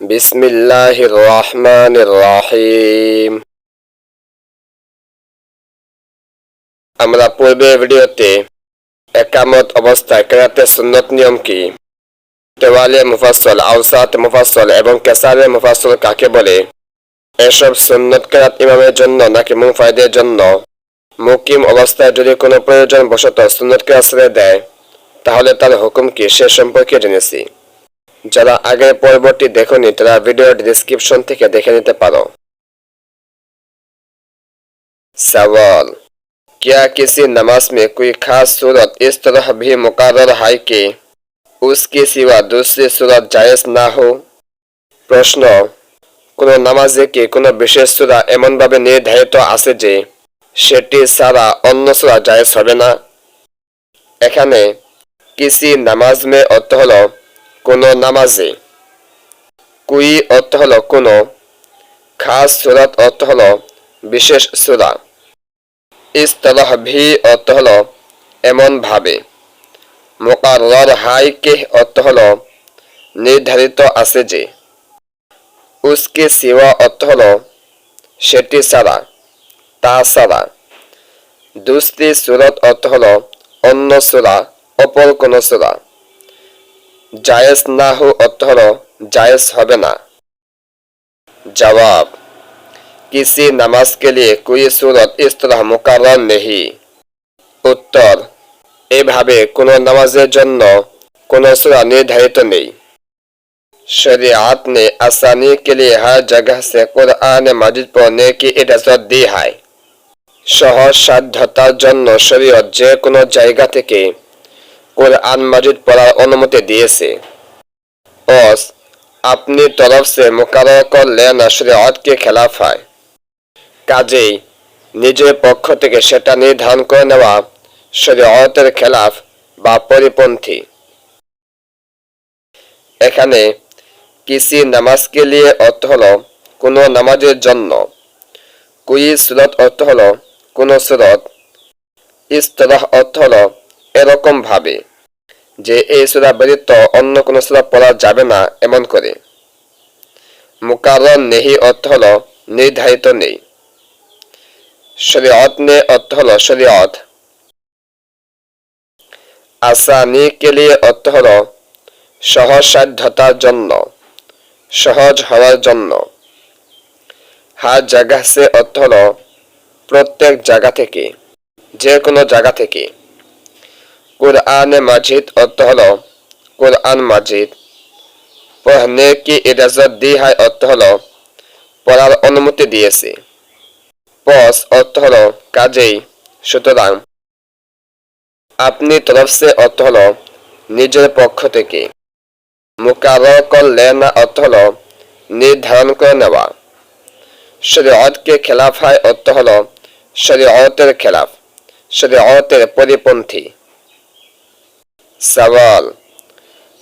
বিসমিল্লাহির রহমানির রহিম আমরা পূর্বের ভিডিওতে একামত অবস্থায় কেরাতে সুন্নত নিয়ম কি? তেওয়ালে মুফাসল আউসাত মুফাসল এবং কেসারে মুফাসল কাকে বলে? এসব সুন্নত কেরাত ইমামের জন্য নাকি মুফাইদের জন্য? মুকিম অবস্থায় যদি কোনো প্রয়োজন বশত সুন্নত কেরাত দেয়, তাহলে তার হুকুম কি সে সম্পর্কে জেনেছি। যারা আগের পর্বটি দেখনি তারা ভিডিওর ডিসক্রিপশন থেকে দেখে নিতে পারো सवाल क्या किसी नमाज में कोई खास सूरत इस तरह भी मुकर्र है कि उसके सिवा दूसरी सूरत जायज না हो প্রশ্ন কোন নামাজে কি কোনো বিশেষ সূরা এমনভাবে নির্ধারিত আছে যে সেটি ছাড়া অন্য সূরা জায়েজ হবে না এখানে কিসি নামাজ মে অর্থ হলো কোনো নামাজে। কুই অর্থ হলো কোনো, খাস সুরাত অর্থ হলো বিশেষ সুরা। ইস্তলাহ ভি অর্থ হলো এমন ভাবে। মোকারর হাই কেহ অর্থ হলো নির্ধারিত আছে যে। উসকে সিওয়া অর্থ হলো সেটি ছাড়া তা ছাড়া দুস্তি সুরত অর্থ হলো অন্য সুরা, অপর কোন সুরা। জায়েজ না হো অর্থ হলো জায়েজ হবে না জবাব किसी नमाज के लिए कोई सूरत इस तरह मुकर्रर नहीं উত্তর এভাবে কোনো নামাজের জন্য কোনো সূরা নির্ধারিত নেই शरीयत ने आसानी के लिए हर जगह से कुरान मजिद पढ़ने की इजाजत दी है সহজ সাধ্যতার জন্য শরীয়ত যে কোনো জায়গা থেকে কোরআন মাজিদ পড়ার অনুমতি দিয়েছে বস আপনি তরফ সে মুকারর করলে না শরীয়ত के खिलाफ है কাজেই নিজের পক্ষ থেকে সেটা নির্ধারণ করে নেওয়া শরীয়তের খেলাফ বা পরিপন্থী এখানে কিসি নামাজকে লিয়ে অর্থ হলো কোনো নামাজের জন্য কুই সুরত অর্থ হলো কোনো সুরত ইস্তরাহ অর্থ হলো এরকম ভাবে যে এই সুরা ব্যতীত অন্য কোনো সুরা পড়া যাবে না এমন করে। মুকারর নেহি অর্থ হল নির্ধারিত নেই। শরীয়ত নে অর্থ হল শরীয়ত। আসানি কে লিয়ে অর্থ হল সহজ সাধ্যতার জন্য, সহজ হওয়ার জন্য। হার জায়গা সে অর্থ হল প্রত্যেক জায়গা থেকে, যে কোনো জায়গা থেকে। কুরআনে মাজিদ অর্থ হল কুরআন মাজিদ পড়নে কি ইজাজত দি হয় অর্থ হল পড়ার অনুমতি দিয়েছে পস অর্থ হল কাজেই সুতরাং আপনি তরফ অর্থ হলো নিজের পক্ষ থেকে মুকারর করলে না অর্থ হল নির্ধারণ করে নেওয়া শরীয়তকে খেলাফ হয় অর্থ হল শরীয়তের খেলাফ শরীয়তের পরিপন্থী سوال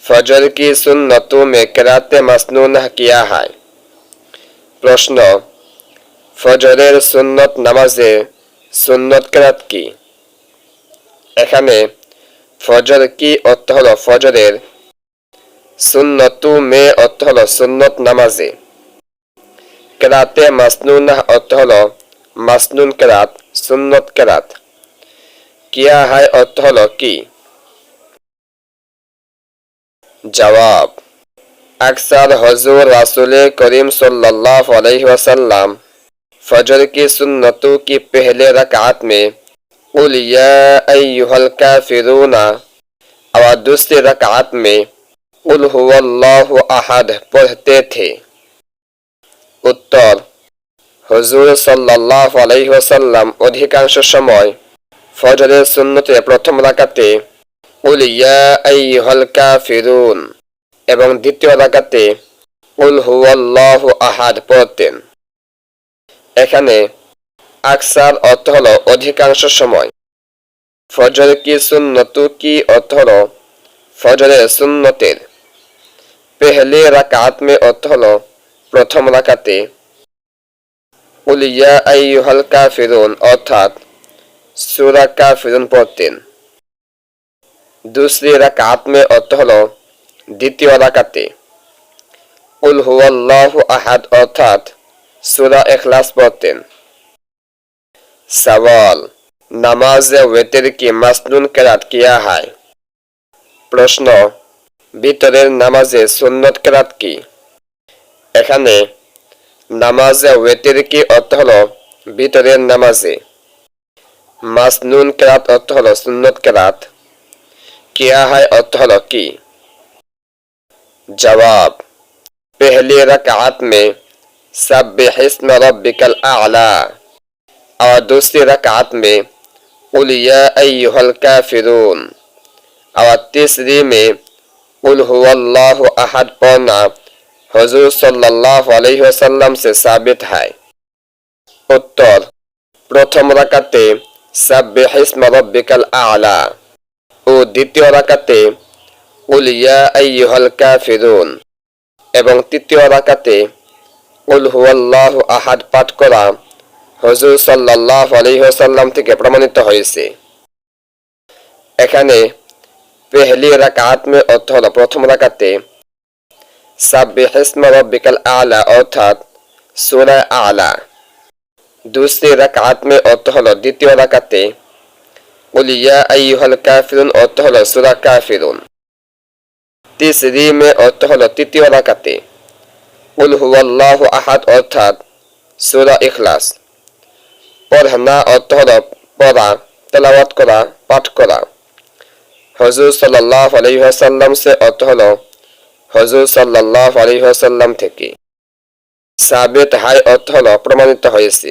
فجر کی سنتوں میں قرات مسنونہ کیا ہے پرشن فجر سنت نماز سنت قرات کی এখানে ফজর কি অর্থ হল ফজরের সুন্নতু মে অর্থ হল সুন্নত নামাজে কেরাতে মাসনুন অর্থ হল মাসনুন কেরাত সুন্নত কেরাত কিয়া হায় অর্থ হল কি জবাব अक्सर हजूर रसूल करीम सल्लल्लाहु अलैहि वसल्लम फजर की सुन्नतों की पहले रकात में उल या अय्युहल काफिरूना और दूसरी रकात में उल हुवल्लाहु अहद पढ़ते थे উত্তর হুজুর সাল্লাল্লাহু আলাইহি ওয়াসাল্লাম অধিকাংশ সময় ফজরের সুন্নতে প্রথম রাকাতে কাফিরুন এবং দ্বিতীয় রাকাতে উল হুয়াল্লাহু আহাদ পড়তেন এখানে আকসার অর্থ হল অধিকাংশ সময়। ফজর কি সুন্নতু, কি অর্থ হল ফজরের সুন্নতের? পেহলে রাকাত মে অর্থ হল প্রথম রাকাতে। উল ইয়া আইয়ুহাল কাফিরুন অর্থাৎ সূরা কাফিরুন পড়তেন। दूसरी रकात में अर्थ हलो দ্বিতীয় রাকাতে উল হুয়াল্লাহু আহাদ অর্থাৎ সুরা এখলাস পড়তেন সওয়াল নামাজে ওয়েতের কি মাসনুন কেরাত কিয়া হয় প্রশ্ন ভিতরের নামাজে সুন্নত কেরাত কি এখানে নামাজে ওয়েতের কি অর্থ হলো ভিতরের নামাজে মাসনুন কেরাত অর্থ হলো সুন্নত কেরাত किया है और की जवाब पहली रकात में सब हिस्म रबिकल आला और दूसरी रकात में उलिया का फिरून और तीसरी में कुल हुल्लाह अहद पढ़ना हजूर सल्लल्लाहु अलैहि वसल्लम से साबित है उत्तर प्रथम रकाते सब हिस्म रबिकल आला ও দ্বিতীয় রাকাতে উল ইয়া আইয়ুহাল কাফিরুন এবং তৃতীয় রাকাতে উল হুয়াল্লাহু আহাদ পাঠ করা হজুর সাল্লাল্লাহু আলাইহি ওয়াসাল্লাম থেকে প্রমাণিত হয়েছে এখানে পেহলি রাকাত মে অর্থ হলো প্রথম রাকাতে সাব্বিহ ইসমা রাব্বিকাল আলা অর্থাৎ সূরা আলা दूसरी রাকাত মে অর্থ হলো দ্বিতীয় রাকাতে উল ইয়া আইয়ুহাল কাফিরুন অর্থ হলো সূরা কাফিরুন তিসরি মে অর্থ হলো তৃতীয় রাকাতে উল হুয়াল্লাহু আহাদ অর্থাৎ সূরা ইখলাস পড়না অর্থ হলো পড়া, তেলাওয়াত করা, পাঠ করা। হজুর সাল্লাল্লাহু আলাইহি ওয়াসাল্লাম সে অর্থ হলো হজুর সাল্লাল্লাহু আলাইহি থেকে সাবিত হাই অর্থ হলো প্রমাণিত হয়েছে।